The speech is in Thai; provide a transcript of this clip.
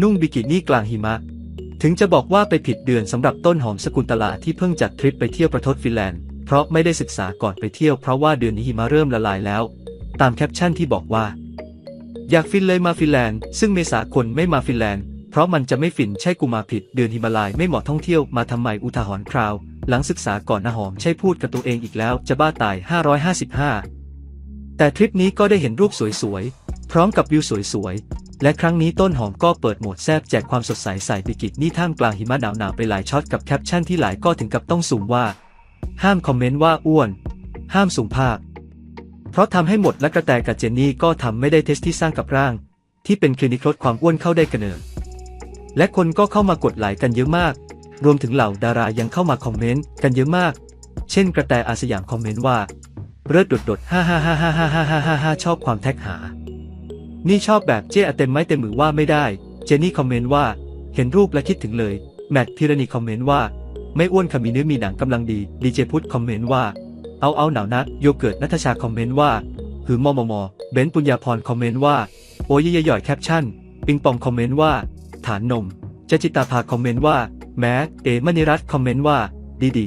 นุ่งบิกินี่กลางหิมะ ถึงจะบอกว่าไปผิดเดือนสำหรับต้นหอมสกุลตลาที่เพิ่งจัดทริปไปเที่ยวประทศฟินแลนด์ เพราะไม่ได้ศึกษาก่อนไปเที่ยวเพราะว่าเดือนนี้หิมะเริ่มละลายแล้ว ตามแคปชั่นที่บอกว่า อยากฟินเลยมาฟินแลนด์ ซึ่งเมษาคนไม่มาฟินแลนด์ เพราะมันจะไม่ฟินใช่กูมาผิดเดือนหิมาลายไม่เหมาะท่องเที่ยวมาทำไมอุทาหรณ์คราว หลังศึกษาก่อนนะหอมใช่พูดกับตัวเองอีกแล้วจะบ้าตาย 555 แต่ทริปนี้ก็ได้เห็นรูปสวยๆพร้อมกับวิวสวยๆ และครั้งนี้ต้นหอมก็เปิดโหมดแซบแจกความสดใสใส่บิกินี่ท่ามกลางหิมะหนาวๆไปหลายช็อตกับแคปชั่นที่หลายก็ถึงกับต้องสูงว่า ห้ามคอมเมนต์ว่าอ้วน ห้ามสูงภาพ เพราะทำให้หมดและกระแตกับเจนนี่ก็ทำไม่ได้เทสที่สร้างกับร่าง ที่เป็นคลินิคลดความอ้วนเข้าได้กันเนอและคนก็เข้ามากดไลค์กันเยอะมาก รวมถึงเหล่าดารายังเข้ามาคอมเมนต์กันเยอะมาก เช่นกระแตอาสยามคอมเมนต์ว่าเลิศดดดฮ่าฮ่าฮ่าฮ่าฮ่าฮ่าฮ่าชอบความแท็กหา นี่ชอบแบบเจ๊อะเต็มไม้เต็มมือว่าไม่ได้ เจนนี่คอมเมนต์ว่า เห็นรูปและคิดถึงเลย แมทพิรณีคอมเมนต์ว่า ไม่อ้วนค่ะมีเนื้อมีหนังกำลังดี ดีเจพุทธคอมเมนต์ว่า เอาเอาหนาวนัก โยเกิร์ตนัทชาคอมเมนต์ว่าหือมอมอมอเบนซ์ปุญญาพรคอมเมนต์ว่า โอ้ยยย่อยแคปชั่น ปิงปองคอมเมนต์ว่า ฐานนมเจจิตาภาคอมเมนต์ว่า แม้เอมณีรัตน์คอมเมนต์ว่า ดีดี